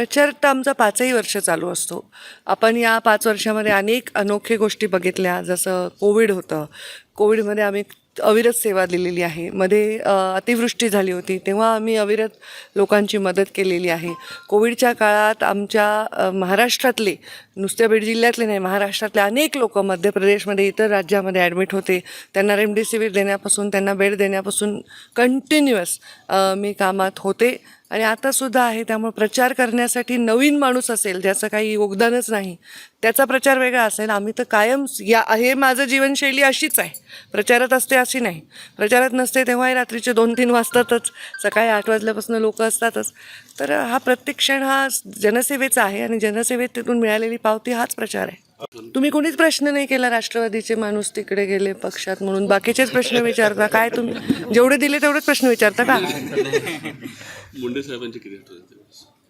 प्रचार तर आमचा पाचही वर्ष चालू असतो. आपण या पाच वर्षामध्ये अनेक अनोखे गोष्टी बघितल्या जसं कोविड होतं. कोविडमध्ये आम्ही अविरत सेवा दिलेली आहे. मध्ये अतिवृष्टी झाली होती तेव्हा आम्ही अविरत लोकांची मदत केलेली आहे. कोविडच्या काळात आमच्या महाराष्ट्रातले नुसत्या बीड जिल्ह्यातले नाही महाराष्ट्रातले अनेक लोक मध्य प्रदेशमध्ये इतर राज्यामध्ये ॲडमिट होते. त्यांना रेमडेसिवीर देण्यापासून त्यांना बेड देण्यापासून कंटिन्युअस मी कामात होते. आणि आतासुद्धा आहे त्यामुळे प्रचार करण्यासाठी नवीन माणूस असेल ज्याचं काही योगदानच नाही त्याचा प्रचार वेगळा असेल. आम्ही तर कायम या हे माझं जीवनशैली अशीच आहे. प्रचारात असते अशी नाही. प्रचारात नसते तेव्हाही रात्रीचे दोन तीन वाजतातच. सकाळी आठ वाजल्यापासून लोक असतातच. तर हा प्रत्येक क्षण हा जनसेवेचा आहे आणि जनसेवेत तिथून मिळालेली पावती हाच प्रचार आहे. तुम्ही कोणीच प्रश्न नाही केला राष्ट्रवादीचे माणूस तिकडे गेले पक्षात म्हणून? बाकीचेच प्रश्न विचारता. काय तुम्ही? जेवढे दिले तेवढेच प्रश्न विचारता का? मुंडे साहेबांची किती आठवण?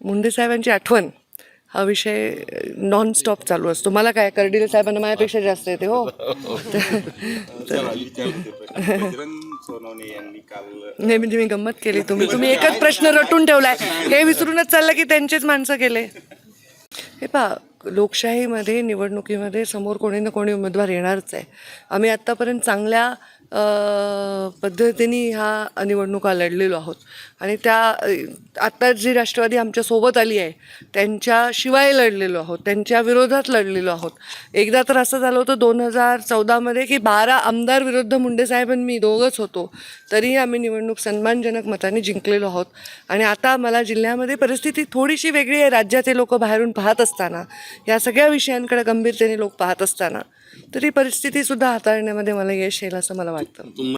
मुंडे साहेबांची आठवण? हा विषय नॉन स्टॉप चालू असतो. मला काय कर्डिले साहेबांना माझ्यापेक्षा जास्त येते हो? काल नाही म्हणजे मी गंमत केली तुम्ही. तुम्ही एकच प्रश्न रटून ठेवलाय. हे विसरूनच चाललं की त्यांचेच माणसं गेले. हे पहा लोकशाहीमध्ये निवडणुकीमध्ये समोर कोणी ना कोणी उमेदवार येणारच आहे. आम्ही आत्तापर्यंत चांगल्या पद्धतीने ह्या निवडणुका लढलेलो आहोत. आणि त्या आत्ता जी राष्ट्रवादी आमच्यासोबत आली आहे त्यांच्याशिवाय लढलेलो आहोत त्यांच्या विरोधात लढलेलो आहोत. एकदा तर असं झालं होतं दोन हजार चौदामध्ये की बारा आमदार विरुद्ध मुंडेसाहेब आणि मी दोघंच होतो. तरीही आम्ही निवडणूक सन्मानजनक मताने जिंकलेलो आहोत. आणि आता मला जिल्ह्यामध्ये परिस्थिती थोडीशी वेगळी आहे. राज्याचे लोक बाहेरून पाहत असताना या सगळ्या विषयांकडे गंभीरतेने लोक पाहत असताना. तरी परिस्थितीसुद्धा हाताळण्यामध्ये मला यश येईल असं मला वाटतं.